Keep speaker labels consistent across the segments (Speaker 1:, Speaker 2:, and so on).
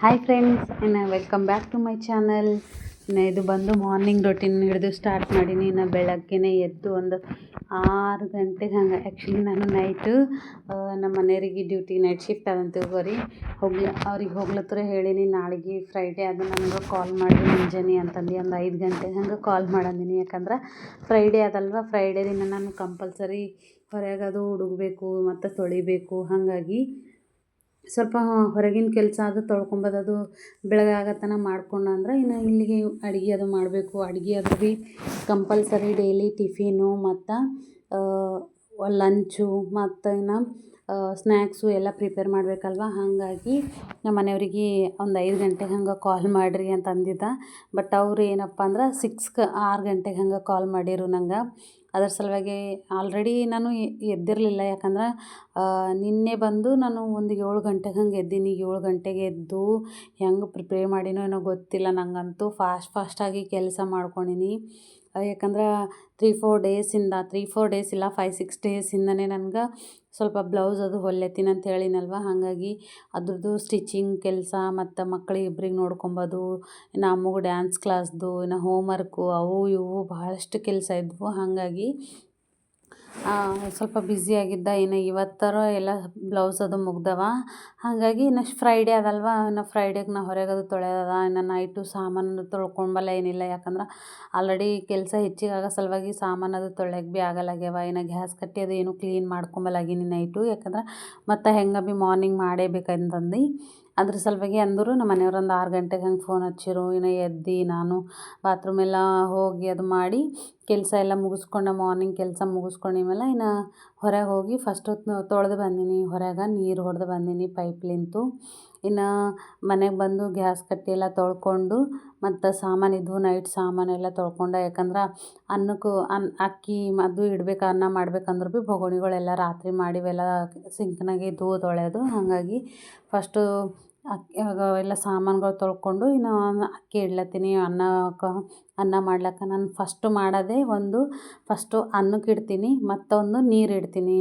Speaker 1: Hi friends ಇನ್ನು welcome back to my channel ಇನ್ನು ಇದು ಬಂದು ಮಾರ್ನಿಂಗ್ ರೊಟೀನ್ ಹಿಡಿದು ಸ್ಟಾರ್ಟ್ ಮಾಡೀನಿ. ಇನ್ನು ಬೆಳಗ್ಗೆನೇ ಎದ್ದು ಒಂದು ಆರು ಗಂಟೆಗೆ ಹಂಗೆ. ಆ್ಯಕ್ಚುಲಿ ನಾನು ನೈಟು ನಮ್ಮ ಮನೆಯವರಿಗೆ ಡ್ಯೂಟಿ ನೈಟ್ ಶಿಫ್ಟ್ ಆದಂತ ತಿಳ್ಕೊರಿ ಹೋಗ್ಲಿ, ಅವ್ರಿಗೆ ಹೋಗ್ಲತ್ತರ ಹೇಳೀನಿ, ನಾಳೆಗೆ ಫ್ರೈಡೇ ಅದು ನನಗೆ ಕಾಲ್ ಮಾಡಿ ಮುಂಜಾನೆ ಅಂತಂದು ಒಂದು ಐದು ಗಂಟೆಗೆ ಹಂಗೆ ಕಾಲ್ ಮಾಡಂದಿನಿ. ಯಾಕಂದ್ರೆ ಫ್ರೈಡೇ ಅದಲ್ವ? ಫ್ರೈಡೇ ದಿನ ನಾನು ಕಂಪಲ್ಸರಿ ಹೊರಗದು ಹುಡುಗಬೇಕು, ಮತ್ತು ತೊಳಿಬೇಕು, ಹಾಗಾಗಿ ಸ್ವಲ್ಪ ಹೊರಗಿನ ಕೆಲಸ ಅದು ತೊಳ್ಕೊಂಬೋದು. ಅದು ಬೆಳಗ್ಗೆ ಆಗತ್ತನ ಮಾಡ್ಕೊಂಡು ಅಂದ್ರೆ ಇನ್ನು ಇಲ್ಲಿಗೆ ಅಡ್ಗೆ ಅದು ಮಾಡಬೇಕು. ಅಡ್ಗೆ ಅದು ಭೀ ಕಂಪಲ್ಸರಿ ಡೈಲಿ ಟಿಫಿನು ಮತ್ತು ಲಂಚು ಮತ್ತು ಇನ್ನು ಸ್ನ್ಯಾಕ್ಸು ಎಲ್ಲ ಪ್ರಿಪೇರ್ ಮಾಡಬೇಕಲ್ವ? ಹಾಗಾಗಿ ನಮ್ಮ ಮನೆಯವ್ರಿಗೆ ಒಂದು ಐದು ಗಂಟೆಗೆ ಹಂಗೆ ಕಾಲ್ ಮಾಡಿರಿ ಅಂತ ಅಂದಿದ್ದೆ ಬಟ್ ಅವ್ರು ಏನಪ್ಪ ಅಂದ್ರೆ ಸಿಕ್ಸ್ಗೆ ಆರು ಗಂಟೆಗೆ ಹಂಗೆ ಕಾಲ್ ಮಾಡಿರು ನಂಗೆ. ಅದ್ರ ಸಲುವಾಗಿ ಆಲ್ರೆಡಿ ನಾನು ಎದ್ದಿರಲಿಲ್ಲ. ಯಾಕಂದ್ರೆ ನಿನ್ನೆ ಬಂದು ನಾನು ಒಂದು ಏಳು ಗಂಟೆಗೆ ಹಂಗೆ ಎದ್ದೀನಿ. ಏಳು ಗಂಟೆಗೆ ಎದ್ದು ಹೆಂಗೆ ಪ್ರಿಪೇರ್ ಮಾಡಿನೋ ಏನೋ ಗೊತ್ತಿಲ್ಲ. ನನಗಂತೂ ಫಾಸ್ಟ್ ಫಾಸ್ಟಾಗಿ ಕೆಲಸ ಮಾಡ್ಕೊಂಡೀನಿ. ಯಾಕಂದ್ರೆ ತ್ರೀ ಫೋರ್ ಡೇಸಿಂದ ತ್ರೀ ಫೋರ್ ಡೇಸ್ ಇಲ್ಲ ಫೈವ್ ಸಿಕ್ಸ್ ಡೇಸಿಂದನೇ ನನ್ಗೆ ಸ್ವಲ್ಪ ಬ್ಲೌಸ್ ಅದು ಹೊಲ್ಯತ್ತೀನಿ ಅಂತ ಹೇಳಿನಲ್ವ? ಹಾಗಾಗಿ ಅದ್ರದ್ದು ಸ್ಟಿಚಿಂಗ್ ಕೆಲಸ ಮತ್ತು ಮಕ್ಳಿಗೆ ಇಬ್ರಿಗೆ ನೋಡ್ಕೊಂಬೋದು, ಇನ್ನು ಅಮ್ಮಗೂ ಡ್ಯಾನ್ಸ್ ಕ್ಲಾಸ್ದು ಇನ್ನು ಹೋಮ್ವರ್ಕು ಅವು ಇವು ಭಾಳಷ್ಟು ಕೆಲಸ ಇದ್ವು. ಹಾಗಾಗಿ ಸ್ವಲ್ಪ ಬ್ಯುಸಿಯಾಗಿದ್ದ ಇನ್ನು ಇವತ್ತರ ಎಲ್ಲ ಬ್ಲೌಸ್ ಅದು ಮುಗ್ದವ. ಹಾಗಾಗಿ ಇನ್ನು ಫ್ರೈಡೇ ಅದಲ್ವ, ಇನ್ನು ಫ್ರೈಡೇಗೆ ನಾ ಹೊರಗದು ತೊಳೆಯೋದದ. ಇನ್ನು ನೈಟು ಸಾಮಾನು ತೊಳ್ಕೊಂಬಲ್ಲ ಏನಿಲ್ಲ. ಯಾಕಂದ್ರೆ ಆಲ್ರೆಡಿ ಕೆಲಸ ಹೆಚ್ಚಿಗೆ ಆಗೋ ಸಲುವಾಗಿ ಸಾಮಾನು ಅದು ತೊಳ್ಯಕ್ಕೆ ಭೀ ಆಗಲ್ಲಾಗ್ಯವ ಇನ್ನು ಗ್ಯಾಸ್ ಕಟ್ಟಿ ಅದು ಏನು ಕ್ಲೀನ್ ಮಾಡ್ಕೊಂಬಲ್ಲಾಗೀನಿ ನೈಟು ಯಾಕಂದ್ರೆ ಮತ್ತು ಹೆಂಗೆ ಭೀ ಮಾರ್ನಿಂಗ್ ಮಾಡೇಬೇಕಂತಂದು ಅದ್ರ ಸಲುವಾಗಿ ಅಂದರು, ನಮ್ಮ ಮನೆಯವ್ರು ಒಂದು ಆರು ಗಂಟೆಗೆ ಹಂಗೆ ಫೋನ್ ಹಚ್ಚಿರು, ಇನ್ನು ಎದ್ದು ನಾನು ಬಾತ್ರೂಮ್ ಎಲ್ಲ ಹೋಗಿ ಅದು ಮಾಡಿ ಕೆಲಸ ಎಲ್ಲ ಮುಗಿಸ್ಕೊಂಡೆ ಮಾರ್ನಿಂಗ್ ಕೆಲಸ ಮುಗಿಸ್ಕೊಂಡಿದ್ಮೇಲೆ ಇನ್ನು ಹೊರಗೆ ಹೋಗಿ ಫಸ್ಟ್ ಹೊತ್ತು ತೊಳೆದು ಬಂದೀನಿ, ಹೊರಗೆ ನೀರು ಹೊಡೆದು ಬಂದೀನಿ ಪೈಪ್ಲಿಂತು ಇನ್ನು ಮನೆಗೆ ಬಂದು ಗ್ಯಾಸ್ ಕಟ್ಟಿ ಎಲ್ಲ ತೊಳ್ಕೊಂಡು ಮತ್ತು ಸಾಮಾನು ಇದ್ವು ನೈಟ್ ಸಾಮಾನೆಲ್ಲ ತೊಳ್ಕೊಂಡು, ಯಾಕಂದ್ರೆ ಅನ್ನಕ್ಕೂ ಅನ್ನ ಅಕ್ಕಿ ಅದು ಇಡ್ಬೇಕು, ಅನ್ನ ಮಾಡ್ಬೇಕಂದ್ರೆ ಭೀ ಬೊಗಣಿಗಳೆಲ್ಲ ರಾತ್ರಿ ಮಾಡಿವೆಲ್ಲ ಸಿಂಕ್ನಾಗೆ ಇದ್ವು ತೊಳೆಯೋದು ಹಾಗಾಗಿ ಫಸ್ಟು ಅಕ್ಕಿ ಎಲ್ಲ ಸಾಮಾನುಗಳು ತೊಳ್ಕೊಂಡು ಇನ್ನು ಅಕ್ಕಿ ಇಡ್ಲತ್ತೀನಿ ಅನ್ನಕ್ಕೆ ಅನ್ನ ಮಾಡ್ಲಿಕ್ಕೆ ನಾನು ಫಸ್ಟು ಮಾಡೋದೇ ಒಂದು ಫಸ್ಟು ಅನ್ನಕ್ಕೆ ಇಡ್ತೀನಿ, ಮತ್ತೊಂದು ನೀರು ಇಡ್ತೀನಿ,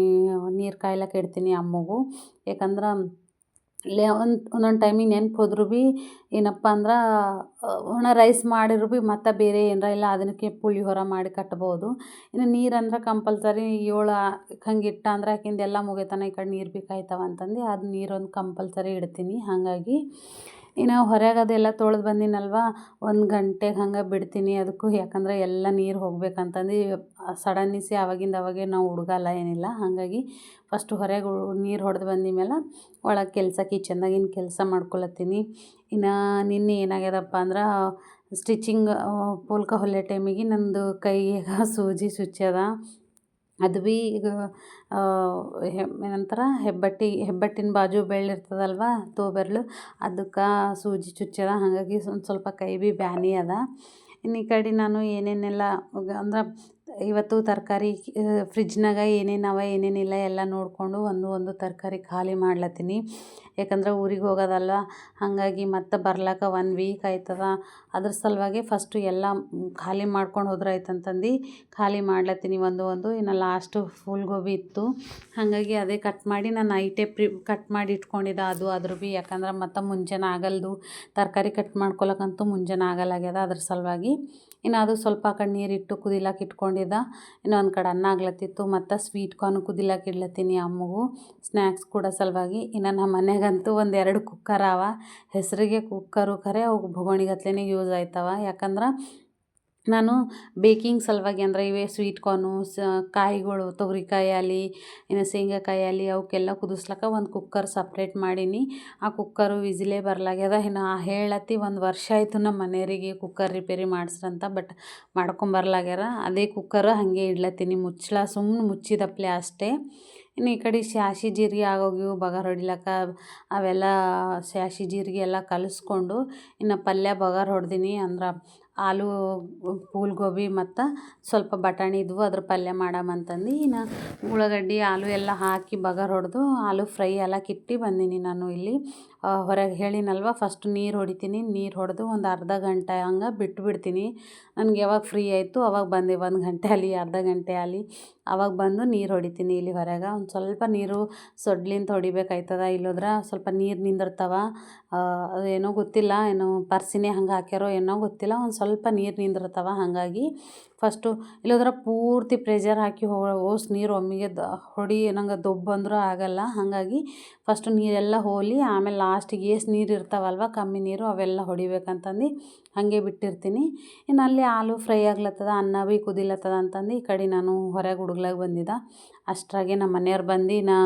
Speaker 1: ನೀರು ಕಾಯ್ಲಕ್ಕೆ ಇಡ್ತೀನಿ ಅಮ್ಮಗೂ. ಯಾಕಂದ್ರೆ ಲೇ ಒಂದು, ಒಂದೊಂದು ಟೈಮಿಗೆ ನೆನ್ಪು ಹೋದ್ರೂ ಭೀ ಏನಪ್ಪ ಅಂದ್ರೆ ಒಣ ರೈಸ್ ಮಾಡಿದ್ರು ಭೀ ಮತ್ತು ಬೇರೆ ಏನರ ಇಲ್ಲ ಅದಕ್ಕೆ ಪುಳಿಯೋಗರೆ ಮಾಡಿ ಕಟ್ಬೋದು. ಇನ್ನು ನೀರು ಅಂದ್ರೆ ಕಂಪಲ್ಸರಿ ಏಳು ಹಂಗೆ ಇಟ್ಟ ಅಂದ್ರೆ ಆಕಿಂದೆಲ್ಲ ಮುಗಿಯತನ ಈ ಕಡೆ ನೀರು ಭೀ ಕಾಯ್ತಾವೆ ಅಂತಂದು, ಅದು ನೀರೊಂದು ಕಂಪಲ್ಸರಿ ಇಡ್ತೀನಿ. ಹಾಗಾಗಿ ಇನ್ನು ಹೊರಗೆ ಅದೆಲ್ಲ ತೊಳೆದು ಬಂದಿನಲ್ವ? ಒಂದು ಗಂಟೆಗೆ ಹಂಗೆ ಬಿಡ್ತೀನಿ ಅದಕ್ಕೂ ಯಾಕಂದ್ರೆ ಎಲ್ಲ ನೀರು ಹೋಗ್ಬೇಕಂತಂದು ಸಡನ್ನಿಸಿ ಆವಾಗಿಂದ ಅವಾಗೆ ನಾವು ಹುಡುಗಲ್ಲ ಏನಿಲ್ಲ. ಹಾಗಾಗಿ ಫಸ್ಟು ಹೊರಗೆ ನೀರು ಹೊಡೆದು ಮೇಲೆ ಒಳಗೆ ಕೆಲಸ ಕಿಚನ್ದಾಗಿನ ಕೆಲಸ ಮಾಡ್ಕೊಳತ್ತೀನಿ. ಇನ್ನು ನಿನ್ನೆ ಏನಾಗ್ಯದಪ್ಪ ಅಂದ್ರೆ ಸ್ಟಿಚಿಂಗ್ ಪೋಲ್ಕ ಹೊಲಿಯೋ ಟೈಮಿಗೆ ನಂದು ಕೈಗೆ ಸೂಜಿ ಚುಚ್ಚ್ಯದ ಅದು ಭೀ ಈಗ ಏನಂತಾರ, ಹೆಬ್ಬಟ್ಟಿ, ಹೆಬ್ಬಟ್ಟಿನ ಬಾಜು ಬೆಳ್ಳಿರ್ತದಲ್ವ ತೋ ಬೆರಳು ಅದಕ್ಕೆ ಸೂಜಿ ಚುಚ್ಚದ ಹಾಗಾಗಿ ಒಂದು ಸ್ವಲ್ಪ ಕೈ ಬಿ ಬ್ಯಾನಿ ಅದ. ಇನ್ನು ಈ ಕಡೆ ನಾನು ಏನೇನೆಲ್ಲ ಅಂದ್ರೆ ಇವತ್ತು ತರಕಾರಿ ಫ್ರಿಜ್ನಾಗ ಏನೇನು ಅವ ಏನೇನಿಲ್ಲ ಎಲ್ಲ ನೋಡಿಕೊಂಡು ಒಂದು ಒಂದು ತರಕಾರಿ ಖಾಲಿ ಮಾಡ್ಲತ್ತೀನಿ. ಯಾಕಂದ್ರೆ ಊರಿಗೆ ಹೋಗೋದಲ್ಲ, ಹಾಗಾಗಿ ಮತ್ತೆ ಬರ್ಲಾಕ ಒನ್ ವೀಕ್ ಆಯ್ತದ. ಅದ್ರ ಸಲುವಾಗಿ ಫಸ್ಟು ಎಲ್ಲ ಖಾಲಿ ಮಾಡ್ಕೊಂಡು ಹೋದ್ರೆ ಆಯ್ತು ಅಂತಂದು ಖಾಲಿ ಮಾಡ್ಲತ್ತೀನಿ ಒಂದು ಒಂದು. ಇನ್ನು ಲಾಸ್ಟು ಫುಲ್ ಗೋಬಿ ಇತ್ತು. ಹಾಗಾಗಿ ಅದೇ ಕಟ್ ಮಾಡಿ ನಾನು ನೈಟೇ ಪ್ರಿ ಕಟ್ ಮಾಡಿ ಇಟ್ಕೊಂಡಿದ್ದೆ ಅದು, ಅದ್ರ ಭೀ ಯಾಕಂದ್ರೆ ಮತ್ತೆ ಮುಂಜಾನೆ ಆಗಲ್ದು. ತರಕಾರಿ ಕಟ್ ಮಾಡ್ಕೊಳಕ್ಕಂತೂ ಮುಂಜಾನೆ ಆಗಲ್ಲಾಗ್ಯದ ಅದ್ರ ಸಲುವಾಗಿ ಇನ್ನು ಅದು ಸ್ವಲ್ಪ ಆ ಕಡೆ ನೀರಿಟ್ಟು ಕುದಿಲಕ್ಕೆ ಇಟ್ಕೊಂಡಿದ್ದೆ. ಇನ್ನು ಒಂದು ಕಡೆ ಅನ್ನ ಆಗ್ಲತ್ತಿತ್ತು, ಮತ್ತು ಸ್ವೀಟ್ ಕಾರ್ನ್ ಕುದಿಲಕ್ಕೆ ಇಡ್ಲತ್ತೀನಿ ಅಮ್ಮಗೂ. ಸ್ನ್ಯಾಕ್ಸ್ ಕೂಡ ಸಲುವಾಗಿ. ಇನ್ನು ನಮ್ಮ ಮನೆಗಂತೂ ಒಂದು ಎರಡು ಕುಕ್ಕರ್ ಅವ. ಹೆಸರಿಗೆ ಕುಕ್ಕರು ಖರೆ ಅವು ಬೊಗಣಿಗತ್ಲೆ ಯೂಸ್ ಆಯ್ತವ. ಯಾಕಂದ್ರೆ ನಾನು ಬೇಕಿಂಗ್ ಸಲುವಾಗಿ ಅಂದ್ರೆ ಇವೇ ಸ್ವೀಟ್ ಕಾರ್ನು ಸ ಕಾಯಿಗಳು, ತೊಗರಿಕಾಯಿ ಆಗಲಿ ಇನ್ನು ಶೇಂಗಾಕಾಯಿ ಆಗಲಿ ಅವಕ್ಕೆಲ್ಲ ಕುದಿಸ್ಲಕ್ಕ ಒಂದು ಕುಕ್ಕರ್ ಸಪ್ರೇಟ್ ಮಾಡೀನಿ. ಆ ಕುಕ್ಕರು ವಿಸಿಲೇ ಬರಲಾಗ್ಯದ. ಇನ್ನು ಆ ಹೇಳತ್ತಿ ಒಂದು ವರ್ಷ ಆಯಿತು ನಮ್ಮ ಮನೆಯವರಿಗೆ ಕುಕ್ಕರ್ ರಿಪೇರಿ ಮಾಡಿಸ್ರಂತ ಬಟ್ ಮಾಡ್ಕೊಂಬರ್ಲಾಗ್ಯಾರ ಅದೇ ಕುಕ್ಕರ್ ಹಾಗೆ ಇಡ್ಲತ್ತೀನಿ. ಮುಚ್ಚಳ ಸುಮ್ಮನೆ ಮುಚ್ಚಿದಪ್ಲೆ ಅಷ್ಟೇ. ಇನ್ನು ಈ ಕಡೆ ಸಾಸ್ವೆ ಜೀರಿಗೆ ಆಗೋಗ್ಯವು, ಬಗಾರ್ ಹೊಡಿಲಕ್ಕ ಅವೆಲ್ಲ ಸಾಸ್ವೆ ಜೀರಿಗೆ ಎಲ್ಲ ಕಲಿಸ್ಕೊಂಡು ಇನ್ನು ಪಲ್ಯ ಬಗಾರ್ ಹೊಡ್ದೀನಿ ಅಂದ್ರೆ ಆಲೂ ಫೂಲ್ ಗೋಬಿ ಮತ್ತು ಸ್ವಲ್ಪ ಬಟಾಣಿ ಇದ್ವು, ಅದ್ರ ಪಲ್ಯ ಮಾಡಮಂತಂದು ಇನ್ನು ಉಳ್ಳಾಗಡ್ಡಿ, ಆಲೂ ಎಲ್ಲ ಹಾಕಿ ಬಗಾರ್ ಹೊಡೆದು, ಆಲೂ ಫ್ರೈ ಎಲ್ಲ ಕಿಟ್ಟಿ ಬಂದೀನಿ ನಾನು ಇಲ್ಲಿ. ಹೊರಗೆ ಹೇಳಿನಲ್ವ ಫಸ್ಟ್ ನೀರು ಹೊಡಿತೀನಿ, ನೀರು ಹೊಡೆದು ಒಂದು ಅರ್ಧ ಗಂಟೆ ಹಂಗೆ ಬಿಟ್ಬಿಡ್ತೀನಿ. ನನಗೆ ಯಾವಾಗ ಫ್ರೀ ಆಯಿತು, ಅವಾಗ ಬಂದೆ, ಒಂದು ಗಂಟೆ ಅಲ್ಲಿ, ಅರ್ಧ ಗಂಟೆ ಅಲ್ಲಿ. ಅವಾಗ ಬಂದು ನೀರು ಹೊಡಿತೀನಿ ಇಲ್ಲಿ ಹೊರಗೆ. ಒಂದು ಸ್ವಲ್ಪ ನೀರು ಸೊಡ್ಲಿಂದ ಹೊಡಿಬೇಕಾಯ್ತದ, ಇಲ್ಲೋದ್ರೆ ಸ್ವಲ್ಪ ನೀರು ನಿಂದಿರ್ತಾವ. ಏನೋ ಗೊತ್ತಿಲ್ಲ, ಏನೋ ಪರ್ಸಿನೇ ಹಂಗೆ ಹಾಕ್ಯಾರೋ ಏನೋ ಗೊತ್ತಿಲ್ಲ, ಒಂದು ಸ್ವಲ್ಪ ನೀರು ನಿಂದಿರ್ತಾವ, ಹಾಗಾಗಿ ಫಸ್ಟು ಇಲ್ಲೋದ್ರೆ ಪೂರ್ತಿ ಪ್ರೆಷರ್ ಹಾಕಿ ಓಸ್ ನೀರು ಒಮ್ಮಿಗೆ ದ, ಹೊಡಿ, ನಂಗೆ ದೊಬ್ಬ ಅಂದರೂ ಆಗಲ್ಲ. ಹಾಗಾಗಿ ಫಸ್ಟು ನೀರೆಲ್ಲ ಹೋಲಿ, ಆಮೇಲೆ ಲಾಸ್ಟಿಗೆ ಎಷ್ಟು ನೀರು ಇರ್ತಾವಲ್ವ, ಕಮ್ಮಿ ನೀರು ಅವೆಲ್ಲ ಹೊಡಿಬೇಕಂತಂದು ಹಾಗೆ ಬಿಟ್ಟಿರ್ತೀನಿ. ಇನ್ನು ಅಲ್ಲಿ ಆಲೂ ಫ್ರೈ ಆಗ್ಲತ್ತದ, ಅನ್ನ ಭೀ ಕುದಿಲತ್ತದ ಅಂತಂದು ಈ ಕಡೆ ನಾನು ಹೊರಗೆ ಹುಡುಗ್ಲಾಗ ಬಂದಿದ್ದೆ. ಅಷ್ಟರಾಗೆ ನಮ್ಮ ಮನೆಯವ್ರು ಬಂದು ನಾ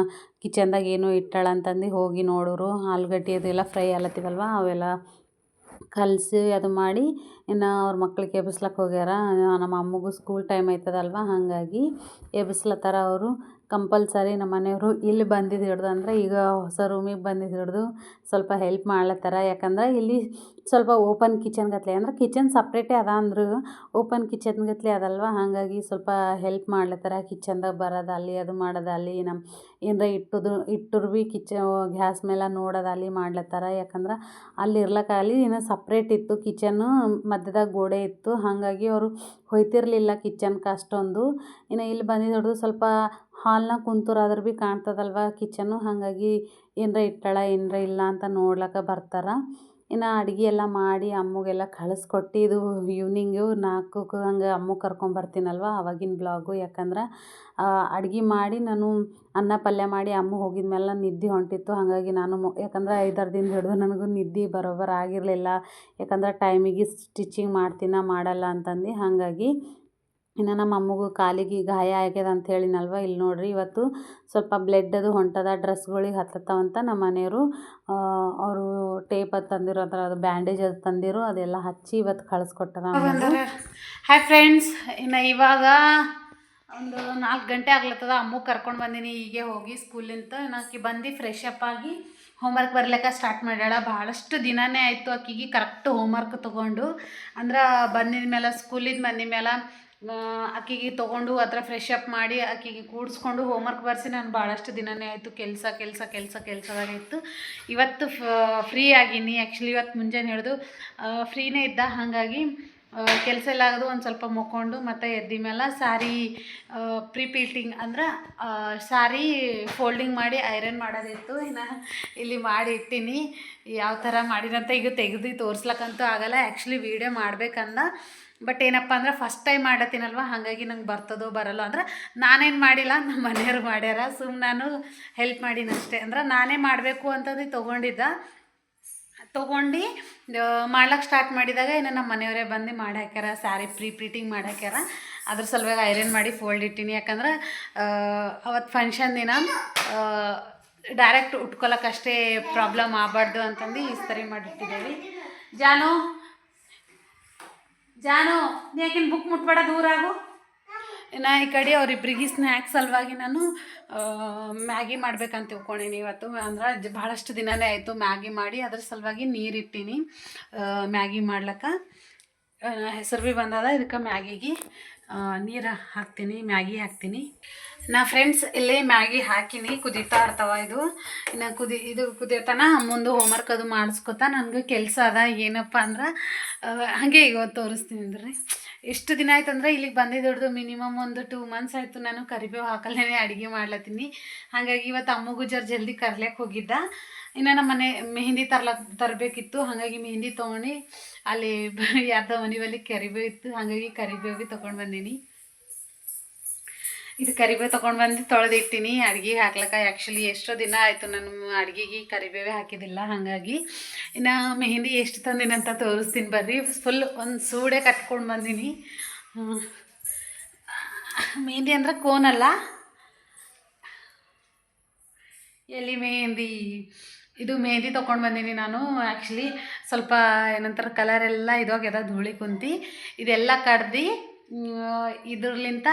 Speaker 1: ಕಿಚನ್ದಾಗ ಏನೋ ಇಟ್ಟಾಳ ಅಂತಂದು ಹೋಗಿ ನೋಡೋರು, ಆಲೂಗಡ್ಡೆ ಅದೆಲ್ಲ ಫ್ರೈ ಆಲತ್ತಿವಲ್ವ ಅವೆಲ್ಲ ಕಲಸಿ ಅದು ಮಾಡಿ ಇನ್ನು ಅವ್ರ ಮಕ್ಳಿಗೆ ಎಬ್ಬಿಸ್ಲಕ್ಕ ಹೋಗ್ಯಾರ. ನಮ್ಮ ಅಮ್ಮಗೂ ಸ್ಕೂಲ್ ಟೈಮ್ ಆಯ್ತದಲ್ವ? ಹಾಗಾಗಿ ಎಬ್ಬಿಸ್ಲತ್ತಾರ ಅವರು. ಕಂಪಲ್ಸರಿ ನಮ್ಮ ಮನೆಯವರು ಇಲ್ಲಿ ಬಂದಿದ್ದು ಹಿಡ್ದು ಅಂದರೆ ಈಗ ಹೊಸ ರೂಮಿಗೆ ಬಂದಿದ್ದು ಹಿಡ್ದು ಸ್ವಲ್ಪ ಹೆಲ್ಪ್ ಮಾಡ್ಲತ್ತಾರ ಯಾಕಂದ್ರೆ ಇಲ್ಲಿ ಸ್ವಲ್ಪ ಓಪನ್ ಕಿಚನ್ ಗತ್ಲೆ ಅಂದ್ರೆ ಕಿಚನ್ ಸಪ್ರೇಟೇ ಅದ ಅಂದರೂ ಓಪನ್ ಕಿಚನ್ ಗತ್ಲೆ ಅದಲ್ವ? ಹಾಗಾಗಿ ಸ್ವಲ್ಪ ಹೆಲ್ಪ್ ಮಾಡ್ಲತ್ತಾರ ಕಿಚನ್ದಾಗ ಅಲ್ಲಿ ಅದು ಮಾಡೋದಾಗಲಿ ನಮ್ಮ ಏನರ ಇಟ್ಟದು, ಇಟ್ಟರು ಭೀ ಕಿಚ ಗ್ಯಾಸ್ ಮೇಲೆ ನೋಡೋದಾಗಲಿ ಮಾಡ್ಲತ್ತಾರ ಯಾಕಂದ್ರೆ ಅಲ್ಲಿ ಇರ್ಲಕ್ಕಾಗಲಿ ಏನೋ ಸಪ್ರೇಟ್ ಇತ್ತು ಕಿಚನ್ನು ಮಧ್ಯದಾಗ ಗೋಡೆ ಇತ್ತು. ಹಾಗಾಗಿ ಅವರು ಹೊಯ್ತಿರಲಿಲ್ಲ ಕಿಚನ್ಗೆ ಅಷ್ಟೊಂದು. ಇನ್ನು ಇಲ್ಲಿ ಬಂದಿದ್ದು ಸ್ವಲ್ಪ ಹಾಲ್ನಾಗ ಕುಂತರು ಆದ್ರೆ ಭೀ ಕಾಣ್ತದಲ್ವ? ಕಿಚನು ಹಾಗಾಗಿ ಏನರ ಇಟ್ಟಳ, ಏನರ ಇಲ್ಲ ಅಂತ ನೋಡ್ಲಕ್ಕ ಬರ್ತಾರೆ. ಇನ್ನು ಅಡುಗೆ ಎಲ್ಲ ಮಾಡಿ ಅಮ್ಮಗೆಲ್ಲ ಕಳಿಸ್ಕೊಟ್ಟು ಇದು ಈವ್ನಿಂಗು ನಾಲ್ಕಕ್ಕೆ ಹಂಗೆ ಅಮ್ಮಗೆ ಕರ್ಕೊಂಬರ್ತೀನಲ್ವ ಆವಾಗಿನ ಬ್ಲಾಗು ಯಾಕಂದ್ರೆ ಅಡ್ಗೆ ಮಾಡಿ ನಾನು ಅನ್ನ ಪಲ್ಯ ಮಾಡಿ ಅಮ್ಮ ಹೋಗಿದ ಮೇಲೆ ನಿದ್ದೆ ಹೊಂಟಿತ್ತು. ಹಾಗಾಗಿ ನಾನು ಯಾಕಂದ್ರೆ ಐದಾರು ದಿನ ಹಿಡಿದು ನನಗೂ ನಿದ್ದೆ ಬರೋಬ್ಬರ ಆಗಿರಲಿಲ್ಲ. ಯಾಕಂದ್ರೆ ಟೈಮಿಗೆ ಸ್ಟಿಚಿಂಗ್ ಮಾಡ್ತೀನ, ಮಾಡಲ್ಲ ಅಂತಂದು. ಹಾಗಾಗಿ ಇನ್ನು ನಮ್ಮ ಅಮ್ಮಗೂ ಕಾಲಿಗೆ ಗಾಯ ಆಗ್ಯದ ಅಂತ ಹೇಳಿನಲ್ವ? ಇಲ್ಲಿ ನೋಡಿರಿ ಇವತ್ತು ಸ್ವಲ್ಪ ಬ್ಲೆಡ್ ಅದು ಹೊಂಟದ ಡ್ರೆಸ್ಗಳಿಗೆ ಹತ್ತತ್ತವಂತ ನಮ್ಮ ಮನೆಯವರು ಅವರು ಟೇಪ್ ಅದು ತಂದಿರೋ ಥರ ಅದು ಬ್ಯಾಂಡೇಜ್ ಅದು ತಂದಿರು, ಅದೆಲ್ಲ ಹಚ್ಚಿ ಇವತ್ತು ಕಳಿಸ್ಕೊಟ್ಟಾರ ಹಾಯ್ ಫ್ರೆಂಡ್ಸ್ ಇನ್ನು ಇವಾಗ ಒಂದು ನಾಲ್ಕು ಗಂಟೆ ಆಗ್ಲತ್ತದ. ಅಮ್ಮ ಕರ್ಕೊಂಡು ಬಂದೀನಿ, ಹೀಗೆ ಹೋಗಿ ಸ್ಕೂಲಿಂದ ನಾಕಿ ಬಂದು ಫ್ರೆಶ್ ಅಪ್ ಆಗಿ ಹೋಮ್ವರ್ಕ್ ಬರ್ಲಿಕ್ಕೆ ಸ್ಟಾರ್ಟ್ ಮಾಡ್ಯಾಳ. ಭಾಳಷ್ಟು ದಿನಾನೇ ಆಯಿತು ಆಕಿಗೆ ಕರೆಕ್ಟ್ ಹೋಮ್ವರ್ಕ್ ತೊಗೊಂಡು. ಅಂದ್ರೆ ಬಂದಿದ ಮೇಲೆ ಸ್ಕೂಲಿಂದ ಬಂದಿದ ಮೇಲೆ ಆಕಿಗೆ ತೊಗೊಂಡು ಹತ್ರ ಫ್ರೆಶ್ ಅಪ್ ಮಾಡಿ ಆಕಿಗೆ ಕೂಡಿಸ್ಕೊಂಡು ಹೋಮ್ವರ್ಕ್ ಬರೆಸಿ ನಾನು ಭಾಳಷ್ಟು ದಿನನೇ ಆಯಿತು. ಕೆಲಸ ಕೆಲಸ ಕೆಲಸ ಕೆಲಸದಾಗಿತ್ತು ಇವತ್ತು ಫ್ರೀ ಆಗೀನಿ. ಆ್ಯಕ್ಚುಲಿ ಇವತ್ತು ಮುಂಜಾನೆ ಹಿಡಿದು ಫ್ರೀನೇ ಇದ್ದ. ಹಾಗಾಗಿ ಕೆಲಸ ಎಲ್ಲ ಆಗೋದು ಒಂದು ಸ್ವಲ್ಪ ಮುಕ್ಕೊಂಡು ಮತ್ತು ಎದ್ದ ಮೇಲೆ ಸಾರಿ ಪ್ರಿಪೀಟಿಂಗ್ ಅಂದ್ರೆ ಸಾರಿ ಫೋಲ್ಡಿಂಗ್ ಮಾಡಿ ಐರನ್ ಮಾಡೋದಿತ್ತು. ಇನ್ನು ಇಲ್ಲಿ ಮಾಡಿ ಇಟ್ಟೀನಿ. ಯಾವ ಥರ ಮಾಡಿದಂತ ಈಗ ತೆಗೆದು ತೋರ್ಸ್ಲಕ್ಕಂತೂ ಆಗಲ್ಲ. Actually video ಮಾಡ್ಬೇಕಂದ. ಬಟ್ ಏನಪ್ಪ ಅಂದ್ರೆ ಫಸ್ಟ್ ಟೈಮ್ ಮಾಡತ್ತೀನಲ್ವ? ಹಾಗಾಗಿ ನಂಗೆ ಬರ್ತದೋ ಬರಲ್ಲ ಅಂದ್ರೆ ನಾನೇನು ಮಾಡಿಲ್ಲ ನಮ್ಮ ಮನೆಯವ್ರು ಮಾಡ್ಯಾರ. ಸುಮ್ಮನೆ ನಾನು ಹೆಲ್ಪ್ ಮಾಡೀನಿ ಅಷ್ಟೇ. ಅಂದ್ರೆ ನಾನೇ ಮಾಡಬೇಕು ಅಂತಂದು ತೊಗೊಂಡಿದ್ದ. ತೊಗೊಂಡು ಮಾಡ್ಲಿಕ್ಕೆ ಸ್ಟಾರ್ಟ್ ಮಾಡಿದಾಗ ಇನ್ನು ನಮ್ಮ ಮನೆಯವರೇ ಬಂದು ಮಾಡಿ ಹಾಕ್ಯಾರ ಸ್ಯಾರಿ ಪ್ರೀ ಪ್ರೀಟಿಂಗ್ ಮಾಡಿ ಹಾಕ್ಯಾರ ಅದ್ರ ಸಲುವಾಗಿ ಐರನ್ ಮಾಡಿ ಫೋಲ್ಡ್ ಇಟ್ಟೀನಿ. ಯಾಕಂದ್ರೆ ಅವತ್ತು ಫಂಕ್ಷನ್ ದಿನ ಡೈರೆಕ್ಟ್ ಉಟ್ಕೊಳಕ್ಕಷ್ಟೇ ಪ್ರಾಬ್ಲಮ್ ಆಗಬಾರ್ದು ಅಂತಂದು ಈ ಸರಿ ಮಾಡಿಟ್ಟಿದ್ದೀವಿ. ಜಾನು? ಜಾನು ಯಾಕಿನ್ ಬುಕ್ ಮುಟ್ಬೇಡ, ದೂರ ಆಗು. ನಾ ಈ ಕಡೆ ಅವರಿಬ್ಬರಿಗೆ ಸ್ನ್ಯಾಕ್ಸ್ ಸಲುವಾಗಿ ನಾನು ಮ್ಯಾಗಿ ಮಾಡ್ಬೇಕಂತ ತಿಳ್ಕೊಂಡೀನಿ ಇವತ್ತು. ಅಂದ್ರೆ ಭಾಳಷ್ಟು ದಿನವೇ ಆಯಿತು ಮ್ಯಾಗಿ ಮಾಡಿ, ಅದ್ರ ಸಲುವಾಗಿ ನೀರಿಟ್ಟೀನಿ ಮ್ಯಾಗಿ ಮಾಡ್ಲಿಕ್ಕೆ. ಹೆಸರು ಭೀ ಬಂದದ, ಇದಕ್ಕೆ ಮ್ಯಾಗಿಗೆ ನೀರು ಹಾಕ್ತೀನಿ, ಮ್ಯಾಗಿ ಹಾಕ್ತೀನಿ. ನಾ ಫ್ರೆಂಡ್ಸ್ ಇಲ್ಲೇ ಮ್ಯಾಗಿ ಹಾಕಿನಿ, ಕುದೀತಾ ಇರ್ತಾವ ಇದು. ಇನ್ನು ಕುದಿ, ಇದು ಕುದಿಯತನ, ಮುಂದೆ ಹೋಮ್ವರ್ಕ್ ಅದು ಮಾಡಿಸ್ಕೊತ ನನಗೆ ಕೆಲಸ ಅದ, ಏನಪ್ಪ ಅಂದ್ರೆ ಹಾಗೆ ಈಗ ತೋರಿಸ್ತೀನಿ ಅಂದ್ರೆ. ಎಷ್ಟು ದಿನ ಆಯ್ತು ಅಂದ್ರೆ ಇಲ್ಲಿಗೆ ಬಂದಿದ್ದು ಮಿನಿಮಮ್ ಒಂದು ಟೂ ಮಂತ್ಸ್ ಆಯಿತು ನಾನು ಕರಿಬೇವು ಹಾಕಲ್ಲೇ ಅಡುಗೆ ಮಾಡ್ಲತ್ತೀನಿ. ಹಾಗಾಗಿ ಇವತ್ತು ಅಮ್ಮಗೂ ಜರ ಜಲ್ದಿ ಕರ್ಲಿಕ್ಕೆ ಹೋಗಿದ್ದ. ಇನ್ನು ನಮ್ಮ ಮನೆ ಮೆಹಂದಿ ತರ್ಲಕ್ ತರಬೇಕಿತ್ತು, ಹಾಗಾಗಿ ಮೆಹಂದಿ ತೊಗೊಂಡು ಅಲ್ಲಿ ಯಾರ್ದೋ ಮನೆ ಬಲ್ಲಿ ಕರಿಬೇವು ಇತ್ತು, ಹಾಗಾಗಿ ಕರಿಬೇವು ತೊಗೊಂಡು ಬಂದೀನಿ. ಇದು ಕರಿಬೇವು ತೊಗೊಂಡು ಬಂದು ತೊಳೆದಿಟ್ಟಿನಿ. ಅಡ್ಗೆ ಹಾಕ್ಲಕ್ಕ ಆ್ಯಕ್ಚುಲಿ ಎಷ್ಟೋ ದಿನ ಆಯಿತು ನಾನು ಅಡುಗೆಗೆ ಕರಿಬೇವೇ ಹಾಕಿದ್ದಿಲ್ಲ ಹಾಗಾಗಿ ಇನ್ನು ಮೆಹಂದಿ ಎಷ್ಟು ತಂದಿನಂತ ತೋರಿಸ್ತೀನಿ ಬರ್ರಿ. ಫುಲ್ ಒಂದು ಸೂಡೆ ಕಟ್ಕೊಂಡು ಬಂದೀನಿ. ಮೆಹಂದಿ ಅಂದ್ರೆ ಕೋನಲ್ಲ ಎಲ್ಲಿ ಮೆಹಂದಿ. ಇದು ಮೆಹಂದಿ ತೊಗೊಂಡು ಬಂದೀನಿ ನಾನು. ಆ್ಯಕ್ಚುಲಿ ಸ್ವಲ್ಪ ಏನಂತಾರೆ ಕಲರ್ ಎಲ್ಲ ಇದಾಗ್ಯದ ಧೂಳಿ ಕುಂತಿ. ಇದೆಲ್ಲ ಕಡ್ದು ಇದ್ರಲಿಂತ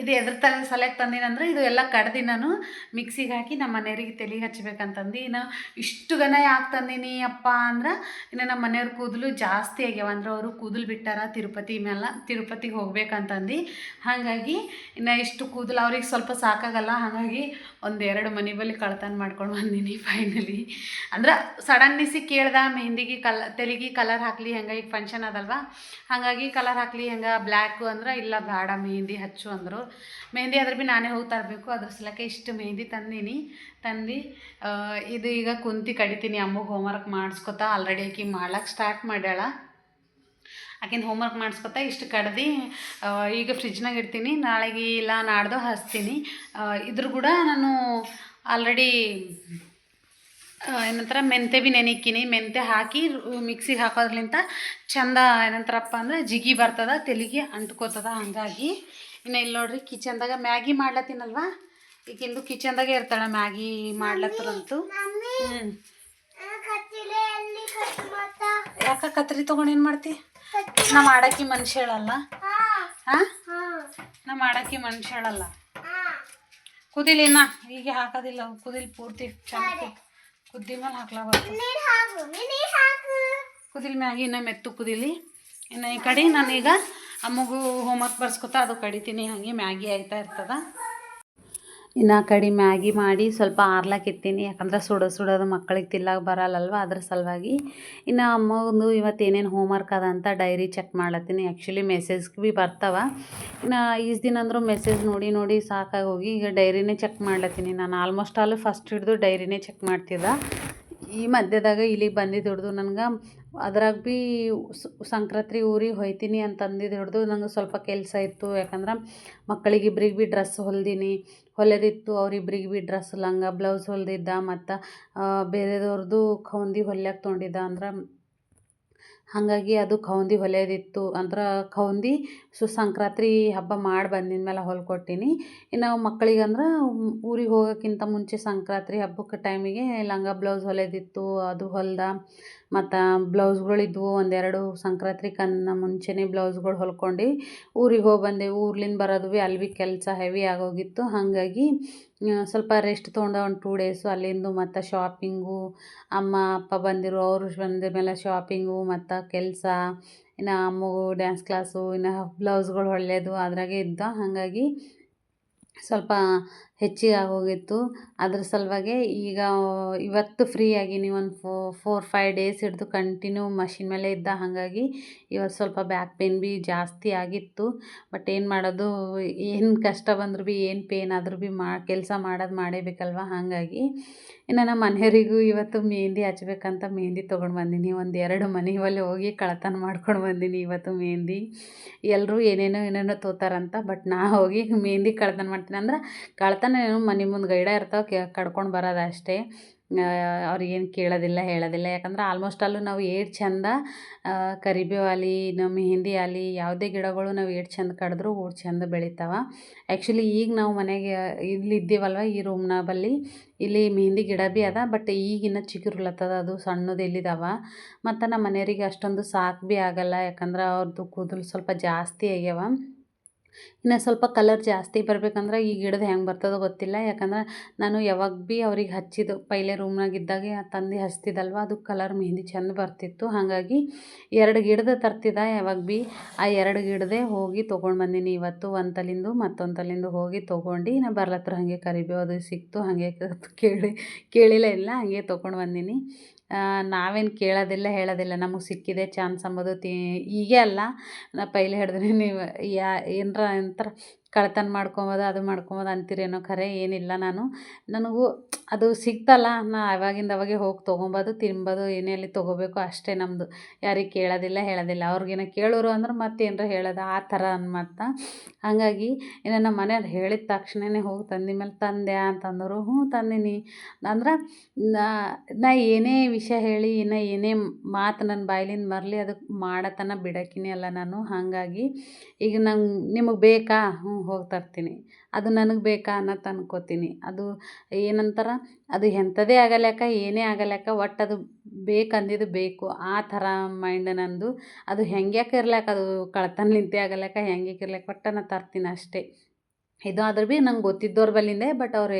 Speaker 1: ಇದು ಎದ್ರ ತಲೆ ಸಲಕ್ಕೆ ತಂದಿನಂದ್ರೆ ಇದು ಎಲ್ಲ ಕಡ್ದು ನಾನು ಮಿಕ್ಸಿಗೆ ಹಾಕಿ ನಮ್ಮ ಮನೆಯವ್ರಿಗೆ ತಲೆಗೆ ಹಚ್ಬೇಕಂತಂದು. ಇನ್ನು ಇಷ್ಟು ಗನ ಯಾಕೆ ತಂದೀನಿ ಅಪ್ಪ ಅಂದ್ರೆ ಇನ್ನು ನಮ್ಮ ಮನೆಯವ್ರ ಕೂದಲು ಜಾಸ್ತಿ ಆಗ್ಯಾವ ಅಂದ್ರೆ ಅವರು ಕೂದಲು ಬಿಟ್ಟಾರ ತಿರುಪತಿ ಮೇಲೆ ತಿರುಪತಿಗೆ ಹೋಗ್ಬೇಕಂತಂದು. ಹಾಗಾಗಿ ಇನ್ನು ಇಷ್ಟು ಕೂದಲು ಅವ್ರಿಗೆ ಸ್ವಲ್ಪ ಸಾಕಾಗಲ್ಲ. ಹಾಗಾಗಿ ಒಂದೆರಡು ಮನೆ ಬಳಿ ಕಳ್ತನ ಮಾಡ್ಕೊಂಡು ಬಂದೀನಿ ಫೈನಲಿ ಅಂದ್ರೆ ಸಡನ್ನಿಸಿ ಕೇಳ್ದ, ಮೆಹಂದಿಗೆ ಕಲ್, ತೆಲಿಗೆ ಕಲರ್ ಹಾಕ್ಲಿ, ಹೆಂಗೆ ಈಗ ಫಂಕ್ಷನ್ ಅದಲ್ವಾ? ಹಾಗಾಗಿ ಕಲರ್ ಹಾಕ್ಲಿ, ಹೆಂಗೆ ಬ್ಲ್ಯಾಕು ಅಂದ್ರೆ ಇಲ್ಲ ಬೇಡ ಮೆಹಂದಿ ಹಚ್ಚು ಅಂದರು. ಮೆಹಂದಿ ಆದ್ರೆ ಭೀ ನಾನೇ ಹೋಗಿ ತರಬೇಕು, ಅದ್ರ ಸಲಕ್ಕೆ ಇಷ್ಟು ಮೆಹಂದಿ ತಂದೀನಿ. ತಂದು ಇದು ಈಗ ಕುಂತಿ ಕಡಿತೀನಿ, ಅಮ್ಮಗೆ ಹೋಮ್ವರ್ಕ್ ಮಾಡಿಸ್ಕೊತಾ ಆಲ್ರೆಡಿ ಆಕಿ ಮಾಡ್ಲಕ್ಕೆ ಸ್ಟಾರ್ಟ್ ಮಾಡ್ಯಾಳ. ಆಕಿನ ಹೋಮ್ವರ್ಕ್ ಮಾಡಿಸ್ಕೊತಾ ಇಷ್ಟು ಕಡ್ದು ಈಗ ಫ್ರಿಜ್ನಾಗ ಇಡ್ತೀನಿ ನಾಳೆಗೆ ಇಲ್ಲ ನಾಡ್ದು ಹಚ್ತೀನಿ. ಇದ್ರು ಕೂಡ ನಾನು ಆಲ್ರೆಡಿ ಏನಂತಾರೆ ಮೆಂತೆ ಭೀ ನೆನಿಕ್ಕಿನಿ. ಮೆಂತೆ ಹಾಕಿ ಮಿಕ್ಸಿಗೆ ಹಾಕೋದ್ರಿಂದ ಚಂದ ಏನಂತಾರಪ್ಪ ಅಂದ್ರೆ ಜಿಗಿ ಬರ್ತದ ತೆಲಿಗೆ ಅಂಟ್ಕೋತದ ಹಾಗಾಗಿ. ಇನ್ನು ಇಲ್ಲಿ ನೋಡ್ರಿ ಕಿಚನ್ದಾಗ ಮ್ಯಾಗಿ ಮಾಡ್ಲತ್ತೀನಲ್ವಾ? ಈಗಿಂದು ಕಿಚನ್ದಾಗೆ ಇರ್ತಾಳೆ ಮ್ಯಾಗಿ ಮಾಡ್ಲತ್ತರಂತೂ. ಹ್ಞೂ ಯಾಕೆ ಕತ್ರಿ ತೊಗೊಂಡು ಏನು ಮಾಡ್ತಿ? ನಾ ಮಾಡಾಕಿ ಮನುಷ್ಯಳಲ್ಲ ಹಾಂ? ನಮ್ಮ ಮಾಡಾಕಿ ಮನುಷ್ಯಳಲ್ಲ ಕುದಿಲಿ ನಾ ಈಗ ಹಾಕೋದಿಲ್ಲ, ಕುದಿಲ್ ಪೂರ್ತಿ ಚೆನ್ನಾಗಿ ಕುದ್ದಿ ಮೇಲೆ ಹಾಕ್ಲಾ ಕುದಿಲ್ ಮ್ಯಾಗಿ ಇನ್ನ ಮೆತ್ತು ಕುದಿಲಿ. ಇನ್ನು ಈ ಕಡೆ ನಾನೀಗ ಅಮ್ಮಗೂ ಹೋಮ್ವರ್ಕ್ ಬರ್ಸ್ಕೊತಾ ಅದು ಕಡಿತೀನಿ, ಹಾಗೆ ಮ್ಯಾಗಿ ಆಯ್ತಾ ಇರ್ತದ. ಇನ್ನು ಕಡೆ ಮ್ಯಾಗಿ ಮಾಡಿ ಸ್ವಲ್ಪ ಆರ್ಲಾಕಿತ್ತೀನಿ ಯಾಕಂದ್ರೆ ಸುಡ ಸುಡೋದು ಮಕ್ಕಳಿಗೆ ತಿಲ್ಲಕ್ಕೆ ಬರಲ್ಲಲ್ವ ಅದ್ರ ಸಲುವಾಗಿ. ಇನ್ನು ಅಮ್ಮಂದು ಇವತ್ತು ಏನೇನು ಹೋಮ್ವರ್ಕ್ ಅದ ಅಂತ ಡೈರಿ ಚೆಕ್ ಮಾಡ್ಲತ್ತೀನಿ. ಆ್ಯಕ್ಚುಲಿ ಮೆಸೇಜ್ ಭೀ ಬರ್ತಾವ. ಇನ್ನು ಈಸ್ ದಿನ ಅಂದರೂ ಮೆಸೇಜ್ ನೋಡಿ ನೋಡಿ ಸಾಕಾಗಿ ಹೋಗಿ ಈಗ ಡೈರಿನೇ ಚೆಕ್ ಮಾಡ್ಲತ್ತೀನಿ. ನಾನು ಆಲ್ಮೋಸ್ಟ್ ಆಲ್ ಫಸ್ಟ್ ಹಿಡಿದು ಡೈರಿನೇ ಚೆಕ್ ಮಾಡ್ತಿದ್ದೆ. ಈ ಮಧ್ಯದಾಗ ಇಲ್ಲಿಗೆ ಬಂದಿದ್ದು ಹಿಡ್ದು ನನಗೆ ಅದ್ರಾಗ ಭೀ ಸಂಕ್ರಾಂತಿ ಊರಿಗೆ ಹೋಯ್ತೀನಿ ಅಂತಂದಿದ್ದು ಹಿಡ್ದು ನಂಗೆ ಸ್ವಲ್ಪ ಕೆಲಸ ಇತ್ತು. ಯಾಕಂದ್ರೆ ಮಕ್ಕಳಿಗೆ ಇಬ್ರಿಗೆ ಭೀ ಡ್ರೆಸ್ ಹೊಲ್ದೀನಿ. ಹೊಲೆದಿತ್ತು ಅವ್ರಿಬ್ಬರಿಗೆ ಭೀ ಡ್ರೆಸ್ ಲಂಗ, ಬ್ಲೌಸ್ ಹೊಲ್ದಿದ್ದ ಮತ್ತು ಬೇರೆದವ್ರದ್ದು ಖೌಂದಿ ಹೊಲ್ಯಕ್ಕೆ ತೊಗೊಂಡಿದ್ದ ಅಂದ್ರೆ ಹಾಗಾಗಿ ಅದು ಖೌಂದಿ ಹೊಲಿಯೋದಿತ್ತು ಅಂದ್ರೆ ಖೌಂದಿ ಸೊ ಸಂಕ್ರಾಂತಿ ಹಬ್ಬ ಮಾಡಿ ಬಂದಿದ ಮೇಲೆ ಹೊಲ್ಕೊಟ್ಟೀನಿ ಇನ್ನು ಮಕ್ಕಳಿಗೆ ಅಂದ್ರೆ ಊರಿಗೆ ಹೋಗೋಕ್ಕಿಂತ ಮುಂಚೆ ಸಂಕ್ರಾಂತಿ ಹಬ್ಬಕ್ಕೆ ಟೈಮಿಗೆ ಲಂಗ ಬ್ಲೌಸ್ ಹೊಲಿಯೋದಿತ್ತು, ಅದು ಹೊಲ್ದ. ಮತ್ತು ಬ್ಲೌಸ್ಗಳಿದ್ವು, ಒಂದೆರಡು ಸಂಕ್ರಾಂತಿಕನ್ನ ಮುಂಚೆನೇ ಬ್ಲೌಸ್ಗಳು ಹೊಲ್ಕೊಂಡು ಊರಿಗೆ ಹೋಗಿ ಬಂದೆವು. ಊರ್ಲಿಂದ ಬರೋದು ಭೀ ಅಲ್ಲಿ ಭೀ ಕೆಲಸ ಹೆವಿ ಆಗೋಗಿತ್ತು. ಹಾಗಾಗಿ ಸ್ವಲ್ಪ ರೆಸ್ಟ್ ತೊಗೊಂಡು ಒಂದು ಟೂ ಡೇಸು ಅಲ್ಲಿಂದು ಮತ್ತು ಶಾಪಿಂಗು ಅಮ್ಮ, ಅಪ್ಪ ಬಂದಿರು, ಅವರು ಬಂದ ಮೇಲೆ ಶಾಪಿಂಗು ಮತ್ತು ಕೆಲಸ, ಇನ್ನು ಅಮ್ಮಗೂ ಡ್ಯಾನ್ಸ್ ಕ್ಲಾಸು ಇನ್ನು ಬ್ಲೌಸ್ಗಳು ಒಳ್ಳೆಯದು ಅದ್ರಾಗೆ ಇದ್ದ, ಹಾಗಾಗಿ ಸ್ವಲ್ಪ ಹೆಚ್ಚಿಗೆ ಆಗೋಗಿತ್ತು. ಅದ್ರ ಸಲುವಾಗಿ ಈಗ ಇವತ್ತು ಫ್ರೀ ಆಗೀನಿ ಒಂದು ಫೋರ್ ಫೈವ್ ಡೇಸ್ ಹಿಡಿದು ಕಂಟಿನ್ಯೂ ಮಷಿನ್ ಮೇಲೆ ಇದ್ದ ಹಾಗಾಗಿ ಇವತ್ತು ಸ್ವಲ್ಪ ಬ್ಯಾಕ್ ಪೇನ್ ಭೀ ಜಾಸ್ತಿ ಆಗಿತ್ತು. ಬಟ್ ಏನು ಮಾಡೋದು, ಏನು ಕಷ್ಟ ಬಂದರೂ ಭೀ ಏನು ಪೇನ್ ಆದರೂ ಭೀ ಮಾ, ಕೆಲಸ ಮಾಡೋದು ಮಾಡೇಬೇಕಲ್ವ ಹಾಗಾಗಿ. ಇನ್ನು ನಮ್ಮ ಮನೆಯವರಿಗೂ ಇವತ್ತು ಮೆಹಂದಿ ಹಚ್ಬೇಕಂತ ಮೆಹಂದಿ ತೊಗೊಂಡು ಬಂದೀನಿ. ಒಂದು ಎರಡು ಮನೆ ಒಲೆ ಹೋಗಿ ಕಳತನ ಮಾಡ್ಕೊಂಡು ಬಂದೀನಿ ಇವತ್ತು ಮೆಹಂದಿ ಎಲ್ಲರೂ ಏನೇನೋ ಏನೇನೋ ತೋತಾರಂತ ಬಟ್ ನಾ ಹೋಗಿ ಮೆಹಂದಿ ಕಳತನ ಮಾಡ್ತೀನಿ. ಅಂದ್ರೆ ಕಳ್ತನ ಏನು ಮನೆ ಮುಂದೆ ಗೈಡ ಇರ್ತಾವೆ, ಕೆ ಕಡ್ಕೊಂಡು ಬರೋದು ಅಷ್ಟೇ. ಅವ್ರಿಗೇನು ಕೇಳೋದಿಲ್ಲ, ಹೇಳೋದಿಲ್ಲ. ಯಾಕಂದ್ರೆ ಆಲ್ಮೋಸ್ಟ್ ಅಲ್ಲೂ ನಾವು ಏಟ್ ಚಂದ ಕರಿಬೇವು ಆಲಿ ನಮ್ಮ ಮೆಹಂದಿ ಆಲಿ ಯಾವುದೇ ಗಿಡಗಳು ನಾವು ಏಟ್ ಚಂದ ಕಡಿದ್ರು ಓಟ್ ಚಂದ ಬೆಳಿತಾವೆ. ಆ್ಯಕ್ಚುಲಿ ಈಗ ನಾವು ಮನೆಗೆ, ಇಲ್ಲಿ ಇದ್ದೀವಲ್ವ ಈ ರೂಮ್ನ ಬಲ್ಲಿ. ಇಲ್ಲಿ ಮೆಹಂದಿ ಗಿಡ ಭೀ ಅದ ಬಟ್ ಈಗಿನ್ನ ಚಿಗುರ್ಲತ್ತದ ಅದು ಸಣ್ಣದು ಎಲ್ಲಿದಾವ. ಮತ್ತು ನಮ್ಮ ಮನೆಯವರಿಗೆ ಅಷ್ಟೊಂದು ಸಾಕು ಭೀ ಆಗಲ್ಲ, ಯಾಕಂದ್ರೆ ಅವ್ರದ್ದು ಕೂದಲು ಸ್ವಲ್ಪ ಜಾಸ್ತಿ ಆಗ್ಯಾವ. ಇನ್ನು ಸ್ವಲ್ಪ ಕಲರ್ ಜಾಸ್ತಿ ಬರ್ಬೇಕಂದ್ರೆ ಈ ಗಿಡದ ಹೆಂಗೆ ಬರ್ತದೋ ಗೊತ್ತಿಲ್ಲ. ಯಾಕಂದ್ರೆ ನಾನು ಯಾವಾಗ ಭೀ ಅವ್ರಿಗೆ ಹಚ್ಚಿದ್ದು, ಪೈಲೆ ರೂಮ್ನಾಗಿದ್ದಾಗೆ ತಂದು ಹಚ್ತಿದ್ದಲ್ವ, ಅದು ಕಲರ್ ಮೆಹಂದಿ ಚೆಂದ ಬರ್ತಿತ್ತು. ಹಾಗಾಗಿ ಎರಡು ಗಿಡದ ತರ್ತಿದ್ದ, ಯಾವಾಗ ಭೀ ಆ ಎರಡು ಗಿಡದೆ ಹೋಗಿ ತೊಗೊಂಡು ಬಂದೀನಿ. ಇವತ್ತು ಒಂದು ತಲಿಂದು ಮತ್ತೊಂದು ತಲಿಂದು ಹೋಗಿ ತೊಗೊಂಡು ನಾ ಬರ್ಲತ್ರ ಹಾಗೆ ಕರಿಬೇವು ಅದು ಸಿಕ್ತು, ಹಾಗೆ ಕೇಳಿ ಕೇಳಿಲ್ಲ ಇಲ್ಲ, ಹಾಗೆ ತೊಗೊಂಡು ಬಂದೀನಿ. ನಾವೇನು ಕೇಳೋದಿಲ್ಲ, ಹೇಳೋದಿಲ್ಲ. ನಮಗೆ ಸಿಕ್ಕಿದೆ ಚಾನ್ಸ್ ಅಂಬೋದು ತಿ ಈಗೇ ಅಲ್ಲ. ನಾ ಪೈಲೆ ಹಿಡಿದ್ರೆ ನೀವು ಯಾ, ಏನರ ಅಂತಾರೆ. ಕಳ್ತನ ಮಾಡ್ಕೊಬೋದು, ಅದು ಮಾಡ್ಕೊಬೋದು ಅಂತೀರೇನೋ ಖರೆ, ಏನಿಲ್ಲ ನಾನು. ನನಗೂ ಅದು ಸಿಗ್ತಲ್ಲ, ನಾ ಅವಾಗಿಂದ ಅವಾಗೆ ಹೋಗಿ ತೊಗೊಬೋದು, ತಿನ್ಬೋದು ಏನೇ ಅಲ್ಲಿ ತೊಗೋಬೇಕು ಅಷ್ಟೇ ನಮ್ಮದು ಯಾರಿಗೆ ಕೇಳೋದಿಲ್ಲ, ಹೇಳೋದಿಲ್ಲ. ಅವ್ರಿಗೇನೋ ಕೇಳೋರು ಅಂದ್ರೆ ಮತ್ತೆ ಏನರ ಹೇಳೋದು, ಆ ಥರ ಮತ್ತು ಹಾಗಾಗಿ, ಇನ್ನು ನಮ್ಮ ಮನೆಯವ್ರು ಹೇಳಿದ ತಕ್ಷಣವೇ ಹೋಗಿ ತಂದಿ ಮೇಲೆ ತಂದ್ಯಾ ಅಂತಂದರು, ಹ್ಞೂ ತಂದೀನಿ. ಅಂದ್ರೆ, ನಾ ಏನೇ ವಿಷಯ ಹೇಳಿ, ಇನ್ನು ಏನೇ ಮಾತು ನನ್ನ ಬಾಯ್ಲಿಂದ ಬರಲಿ ಅದಕ್ಕೆ ಮಾಡತನ ಬಿಡಕಿನೇ ಅಲ್ಲ ನಾನು. ಹಾಗಾಗಿ, ಈಗ ನಂಗೆ ನಿಮಗೆ ಬೇಕಾ? ಹ್ಞೂ ಹೋಗಿ ತರ್ತೀನಿ. ಅದು ನನಗೆ ಬೇಕಾ ಅನ್ನೋದು ಅನ್ಕೋತೀನಿ ಅದು ಏನಂತಾರ? ಅದು ಎಂಥದೇ ಆಗಲ್ಯಾಕ ಏನೇ ಆಗಲ್ಯಾಕ ಒಟ್ಟು ಅದು ಬೇಕಂದಿದ್ದು ಬೇಕು. ಆ ಥರ ಮೈಂಡ್ ನಂದು. ಅದು ಹೆಂಗ್ಯಾಕೆ ಇರ್ಲ್ಯಾಕ ಅದು ಕಳ್ತನಲಿಂತೆ ಆಗಲ್ಯಾಕ ಹೆಂಗ್ಯಾಕೆ ಇರ್ಲ್ಯಾಕ ಒಟ್ಟು ನಾ ತರ್ತೀನಿ ಅಷ್ಟೇ. ಇದು ಆದ್ರೂ ಭೀ ನಂಗೆ ಗೊತ್ತಿದ್ದವ್ರ ಬಲ್ಲಿಂದೆ, ಬಟ್ ಅವ್ರು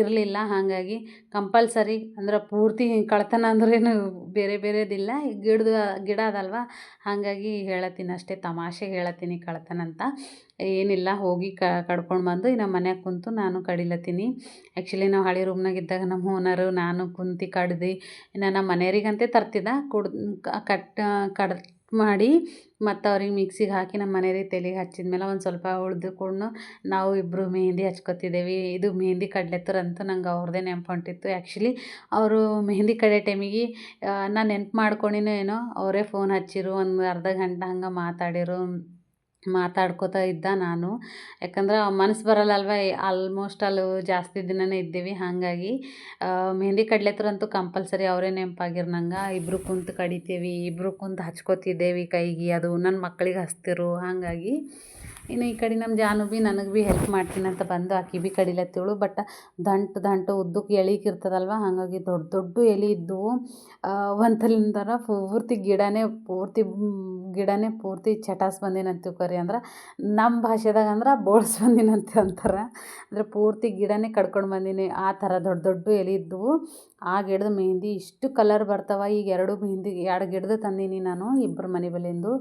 Speaker 1: ಇರಲಿಲ್ಲ. ಹಾಗಾಗಿ ಕಂಪಲ್ಸರಿ ಅಂದ್ರೆ ಪೂರ್ತಿ ಕಳ್ತನ ಅಂದ್ರೇನು ಬೇರೆ ಬೇರೆದಿಲ್ಲ. ಈ ಗಿಡದ ಗಿಡ ಅದಲ್ವ? ಹಾಗಾಗಿ ಹೇಳತ್ತೀನಿ ಅಷ್ಟೇ, ತಮಾಷೆ ಹೇಳತ್ತೀನಿ ಕಳ್ತನ ಅಂತ. ಏನಿಲ್ಲ, ಹೋಗಿ ಕಡ್ಕೊಂಡು ಬಂದು ಇನ್ನು ಮನ್ಯಾಗ ಕುಂತು ನಾನು ಕಡಿಲತ್ತೀನಿ. ಆ್ಯಕ್ಚುಲಿ ನಾವು ಹಳೆ ರೂಮ್ನಾಗ ಇದ್ದಾಗ ನಮ್ಮ ಓನರು ನಾನು ಕುಂತು ಕಡ್ದು. ಇನ್ನು ನಮ್ಮ ಮನೆಯವ್ರಿಗಂತೆ ತರ್ತಿದ್ದ. ಕುಡ್ ಕಟ್ ಕಡ್ ಮಾಡಿ ಮತ್ತು ಅವ್ರಿಗೆ ಮಿಕ್ಸಿಗೆ ಹಾಕಿ ನಮ್ಮ ಮನೆಯವ್ರಿಗೆ ತಲೆಗೆ ಹಚ್ಚಿದ ಮೇಲೆ ಒಂದು ಸ್ವಲ್ಪ ಉಳ್ದುಕೊಂಡು ನಾವು ಇಬ್ಬರು ಮೆಹಂದಿ ಹಚ್ಕೊತಿದ್ದೇವೆ. ಇದು ಮೆಹಂದಿ ಅಂತೂ ನಂಗೆ ಅವ್ರದ್ದೇ ನೆನ್ಪು ಹೊಂಟಿತ್ತು ಆ್ಯಕ್ಚುಲಿ ಅವರು ಮೆಹೆಂದಿ ಕಡೆ ಟೈಮಿಗೆ ನಾನು ನೆನ್ಪು ಮಾಡ್ಕೊಂಡಿನೋ ಏನೋ, ಅವರೇ ಫೋನ್ ಹಚ್ಚಿರು, ಒಂದು ಅರ್ಧ ಗಂಟೆ ಹಂಗೆ ಮಾತಾಡಿರು. ಮಾತಾಡ್ಕೋತಾ ಇದ್ದ ನಾನು. ಯಾಕಂದ್ರೆ ಮನಸ್ಸು ಬರಲ್ಲ ಅಲ್ವ ಆಲ್ಮೋಸ್ಟ್ ಅಲ್ಲಿ ಜಾಸ್ತಿ ದಿನನೇ ಇದ್ದೀವಿ. ಹಾಗಾಗಿ ಮೆಹಂದಿ ಕಡ್ಲೆತ್ರಂತೂ ಕಂಪಲ್ಸರಿ ಅವರೇ ನೆನಪಾಗಿರ್ ನಂಗೆ ಇಬ್ಬರು ಕುಂತು ಕಡಿತೀವಿ ಇಬ್ಬರು ಕುಂತು ಹಚ್ಕೋತಿದ್ದೇವೆ ಕೈಗೆ. ಅದು ನನ್ನ ಮಕ್ಕಳಿಗೆ ಹಚ್ತಿರು ಹಾಗಾಗಿ ಇನ್ನು ಈ ಕಡೆ ನಮ್ಮ ಜಾನು ಭೀ ನನಗೆ ಭೀ ಹೆಲ್ಪ್ ಮಾಡ್ತೀನಿ ಅಂತ ಬಂದು ಆಕಿ ಭೀ ಕಡಿಲತ್ತೇಳು. ಬಟ್ ದಂಟು ದಂಟು ಉದ್ದಕ್ಕೆ ಎಳಿಕೆ ಇರ್ತದಲ್ವ? ಹಾಗಾಗಿ ದೊಡ್ಡ ದೊಡ್ಡ ಎಲೆ ಇದ್ದವು ಒಂಥಲಿಂದರ ಪೂರ್ತಿ ಗಿಡನೇ ಪೂರ್ತಿ ಗಿಡನೇ ಪೂರ್ತಿ ಚಟಾಸ್ ಬಂದಿನಂತೀವಿ ಕರಿ ಅಂದ್ರೆ, ನಮ್ಮ ಭಾಷೆದಾಗ ಅಂದ್ರೆ ಬೋಳ್ಸ್ ಬಂದಿನಂತೆ ಅಂತಾರೆ. ಅಂದರೆ ಪೂರ್ತಿ ಗಿಡನೇ ಕಡ್ಕೊಂಡು ಬಂದೀನಿ. ಆ ಥರ ದೊಡ್ಡ ದೊಡ್ಡ ಎಲೆ ಇದ್ದವು ಆ ಗಿಡದ ಮೆಹಂದಿ ಇಷ್ಟು ಕಲರ್ ಬರ್ತಾವೆ. ಈಗ ಎರಡು ಮೆಹಂದಿ, ಎರಡು ಗಿಡದ ತಂದೀನಿ ನಾನು ಇಬ್ಬರು ಮನೆ ಬಲಿಂದು.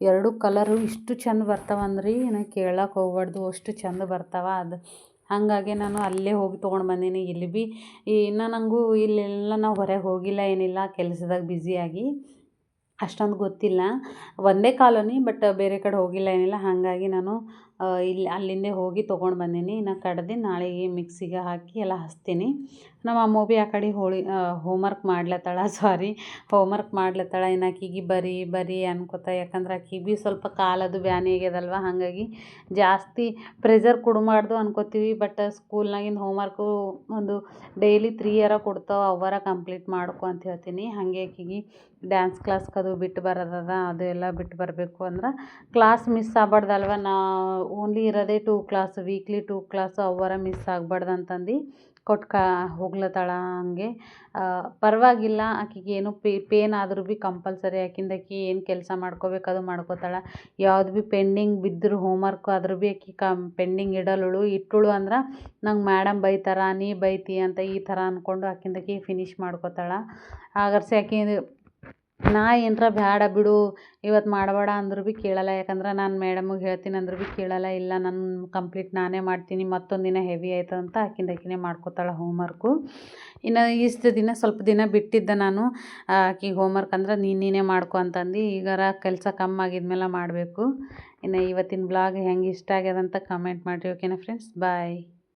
Speaker 1: ಎರಡು ಕಲರು ಇಷ್ಟು ಚಂದ ಬರ್ತಾವಂದ್ರಿ. ನಾ ಕೇಳಕ್ಕೆ ಹೋಗ್ಬಾರ್ದು, ಅಷ್ಟು ಚಂದ ಬರ್ತಾವೆ ಅದು. ಹಾಗಾಗಿ ನಾನು ಅಲ್ಲೇ ಹೋಗಿ ತೊಗೊಂಡು ಬಂದೀನಿ. ಇಲ್ಲಿ ಭೀ ಇನ್ನು ನನಗೂ ಇಲ್ಲೆಲ್ಲ ನಾವು ಹೊರಗೆ ಹೋಗಿಲ್ಲ, ಏನಿಲ್ಲ, ಕೆಲಸದಾಗ ಬ್ಯುಸಿಯಾಗಿ ಅಷ್ಟೊಂದು ಗೊತ್ತಿಲ್ಲ. ಒಂದೇ ಕಾಲೋನಿ ಬಟ್ ಬೇರೆ ಕಡೆ ಹೋಗಿಲ್ಲ, ಏನಿಲ್ಲ. ಹಾಗಾಗಿ ನಾನು ಇಲ್ಲಿ ಅಲ್ಲಿಂದೇ ಹೋಗಿ ತೊಗೊಂಡು ಬಂದೀನಿ. ಇನ್ನು ಕಡ್ದು ನಾಳೆಗೆ ಮಿಕ್ಸಿಗೆ ಹಾಕಿ ಎಲ್ಲ ಹಚ್ತೀನಿ. ನಮ್ಮ ಅಮ್ಮ ಭೀ ಆ ಕಡೆ ಹೋಳಿ ಹೋಮ್ವರ್ಕ್ ಮಾಡ್ಲತ್ತಾಳ ಸಾರಿ ಹೋಮ್ವರ್ಕ್ ಮಾಡ್ಲತ್ತಾಳ. ಇನ್ನು ಆಕಿಗೆ ಬರಿ ಬರಿ ಅನ್ಕೋತ. ಯಾಕಂದ್ರೆ ಆಕಿಗೆ ಭೀ ಸ್ವಲ್ಪ ಕಾಲದು ಬ್ಯಾನಿ ಆಗ್ಯದಲ್ವ? ಹಾಗಾಗಿ ಜಾಸ್ತಿ ಪ್ರೆಝರ್ ಕೊಡಬಾರ್ದು ಅನ್ಕೋತೀವಿ. ಬಟ್ ಸ್ಕೂಲ್ನಾಗಿಂದ ಹೋಮ್ವರ್ಕು ಒಂದು ಡೈಲಿ ತ್ರೀ ಇಯರ ಕೊಡ್ತಾವೆ. ಅವರ ಕಂಪ್ಲೀಟ್ ಮಾಡ್ಕೊ ಅಂತ ಹೇಳ್ತೀನಿ. ಹಾಗೆ ಆಕಿಗೆ ಡ್ಯಾನ್ಸ್ ಕ್ಲಾಸ್ಗದು ಬಿಟ್ಟು ಬರೋದದ ಅದು ಎಲ್ಲ ಬಿಟ್ಟು ಬರಬೇಕು ಅಂದ್ರೆ ಕ್ಲಾಸ್ ಮಿಸ್ ಆಗ್ಬಾರ್ದಲ್ವ? ನಾ ಓನ್ಲಿ ಇರೋದೇ two class, weekly two class ಅವರ ಮಿಸ್ ಆಗ್ಬಾರ್ದು ಅಂತಂದು ಕೊಟ್ಟು ಕಾ ಹೋಗ್ಲತ್ತಾಳ ಹಂಗೆ. ಪರವಾಗಿಲ್ಲ, ಆಕೆಗೆ ಏನು ಪೇನ್ ಆದರೂ ಭೀ ಕಂಪಲ್ಸರಿ ಆಕಿಂದ ಆಕಿ ಏನು ಕೆಲಸ ಮಾಡ್ಕೋಬೇಕು ಅದು ಮಾಡ್ಕೋತಾಳ. ಯಾವ್ದು ಭೀ ಪೆಂಡಿಂಗ್ ಬಿದ್ದರೂ ಹೋಮ್ವರ್ಕ್ ಆದರೂ ಭೀ ಆಕೆ ಕಮ್ ಪೆಂಡಿಂಗ್ ಇಡಲ್ಲಳು ಇಟ್ಟಳು ಅಂದ್ರೆ ನಂಗೆ ಮೇಡಮ್ ಬೈತಾರ, ನೀ ಬೈತಿ ಅಂತ ಈ ಥರ ಅಂದ್ಕೊಂಡು ಆಕಿಂದ ಆಕಿ ಫಿನಿಶ್ ಮಾಡ್ಕೋತಾಳ. ಆಗರ್ಸಿ ಆಕಿ ನಾ ಏನರ ಬೇಡ ಬಿಡು ಇವತ್ತು ಮಾಡಬೇಡ ಅಂದ್ರೂ ಭೀ ಕೇಳಲ್ಲ. ಯಾಕಂದ್ರೆ ನಾನು ಮೇಡಮ್ಮಿಗೆ ಹೇಳ್ತೀನಿ ಅಂದ್ರೂ ಭೀ ಕೇಳಲ್ಲ. ಇಲ್ಲ ನನ್ನ ಕಂಪ್ಲೀಟ್ ನಾನೇ ಮಾಡ್ತೀನಿ, ಮತ್ತೊಂದು ದಿನ ಹೆವಿ ಆಯ್ತದಂತ ಆಕಿಂದ ಆಕಿನೇ ಮಾಡ್ಕೋತಾಳೆ ಹೋಮ್ವರ್ಕು ಇನ್ನು ಇಷ್ಟು ದಿನ ಸ್ವಲ್ಪ ದಿನ ಬಿಟ್ಟಿದ್ದೆ ನಾನು. ಆಕಿಗೆ ಹೋಮ್ವರ್ಕ್ ಅಂದ್ರೆ ನೀನು ನೀನೇ ಮಾಡ್ಕೊ ಅಂತಂದು. ಈಗಾರ ಕೆಲಸ ಕಮ್ಮಿ ಆಗಿದ್ಮೇಲೆ ಮಾಡಬೇಕು. ಇನ್ನು ಇವತ್ತಿನ ಬ್ಲಾಗ್ ಹೆಂಗೆ ಇಷ್ಟ ಆಗ್ಯದಂತ ಕಮೆಂಟ್ ಮಾಡಿರಿ ಓಕೆನಾ ಫ್ರೆಂಡ್ಸ್ ಬಾಯ್